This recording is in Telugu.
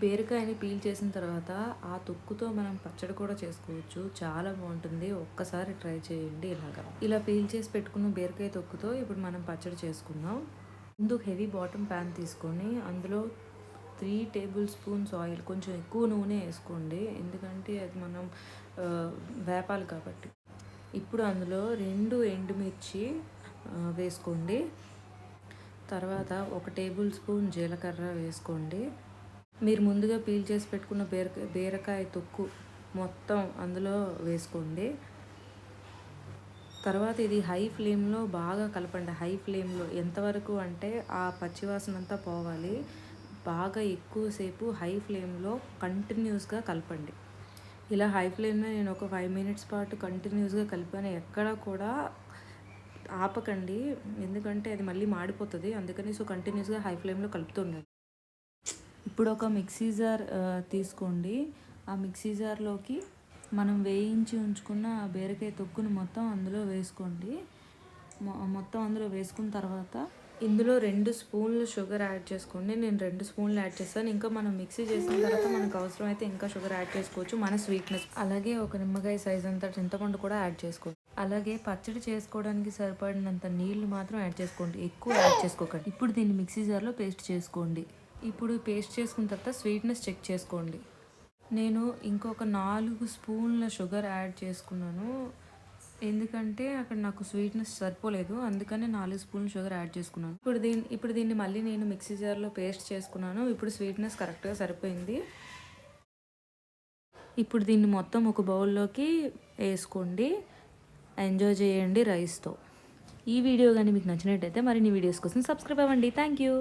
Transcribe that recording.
బీరకాయని పీల్ చేసిన తర్వాత ఆ తొక్కుతో మనం పచ్చడి కూడా చేసుకోవచ్చు. చాలా బాగుంటుంది. ఒక్కసారి ట్రై చేయండి ఇలాగా. ఇలా పీల్ చేసి పెట్టుకున్న బీరకాయ తొక్కుతో ఇప్పుడు మనం పచ్చడి చేసుకుందాం. ముందు హెవీ బాటమ్ ప్యాన్ తీసుకొని అందులో త్రీ టేబుల్ స్పూన్స్ ఆయిల్ కొంచెం ఎక్కువ నూనె వేసుకోండి. ఎందుకంటే అది మనం వేపాలి కాబట్టి. ఇప్పుడు అందులో రెండు ఎండుమిర్చి వేసుకోండి. తర్వాత ఒక టేబుల్ స్పూన్ జీలకర్ర వేసుకోండి. మీరు ముందుగా పీల్ చేసి పెట్టుకున్న బీరకాయ బీరకాయ తొక్కు మొత్తం అందులో వేసుకోండి. తర్వాత ఇది హై ఫ్లేమ్లో బాగా కలపండి. హై ఫ్లేమ్లో ఎంతవరకు అంటే ఆ పచ్చివాసన అంతా పోవాలి. బాగా ఎక్కువసేపు హై ఫ్లేమ్లో కంటిన్యూస్గా కలపండి. ఇలా హై ఫ్లేమ్లో నేను ఒక ఫైవ్ మినిట్స్ పాటు కంటిన్యూస్గా కలిపాను. ఎక్కడ కూడా ఆపకండి. ఎందుకంటే అది మళ్ళీ మాడిపోతుంది. అందుకని సో కంటిన్యూస్గా హై ఫ్లేమ్లో కలుపుతుండండి ఇప్పుడు ఒక మిక్సీ జార్ తీసుకోండి. ఆ మిక్సీ జార్లోకి మనం వేయించి ఉంచుకున్న ఆ బీరకాయ తొక్కును మొత్తం అందులో వేసుకోండి. మొ- మొత్తం అందులో వేసుకున్న తర్వాత ఇందులో రెండు స్పూన్లు షుగర్ యాడ్ చేసుకోండి. నేను రెండు స్పూన్లు యాడ్ చేస్తాను. ఇంకా మనం మిక్సీ చేసిన తర్వాత మనకు అవసరం అయితే ఇంకా షుగర్ యాడ్ చేసుకోవచ్చు. మన స్వీట్నెస్ అలాగే ఒక నిమ్మకాయ సైజ్ అంత చింతపండు కూడా యాడ్ చేసుకోండి. అలాగే పచ్చడి చేసుకోవడానికి సరిపడినంత నీళ్ళు మాత్రం యాడ్ చేసుకోండి. ఎక్కువ యాడ్ చేసుకోకండి. ఇప్పుడు దీన్ని మిక్సీ జార్లో పేస్ట్ చేసుకోండి. ఇప్పుడు పేస్ట్ చేసుకున్న తర్వాత స్వీట్నెస్ చెక్ చేసుకోండి. నేను ఇంకొక నాలుగు స్పూన్ల షుగర్ యాడ్ చేసుకున్నాను. ఎందుకంటే అక్కడ నాకు స్వీట్నెస్ సరిపోలేదు. అందుకని నాలుగు స్పూన్ల షుగర్ యాడ్ చేసుకున్నాను. ఇప్పుడు దీన్ని ఇప్పుడు దీన్ని మళ్ళీ నేను మిక్సీ జార్లో పేస్ట్ చేసుకున్నాను. ఇప్పుడు స్వీట్నెస్ కరెక్ట్గా సరిపోయింది. ఇప్పుడు దీన్ని మొత్తం ఒక బౌల్లోకి వేసుకోండి. ఎంజాయ్ చేయండి రైస్తో ఈ వీడియో కానీ మీకు నచ్చినట్టయితే మరిన్ని వీడియోస్ కోసం సబ్స్క్రైబ్ అవ్వండి. Thank you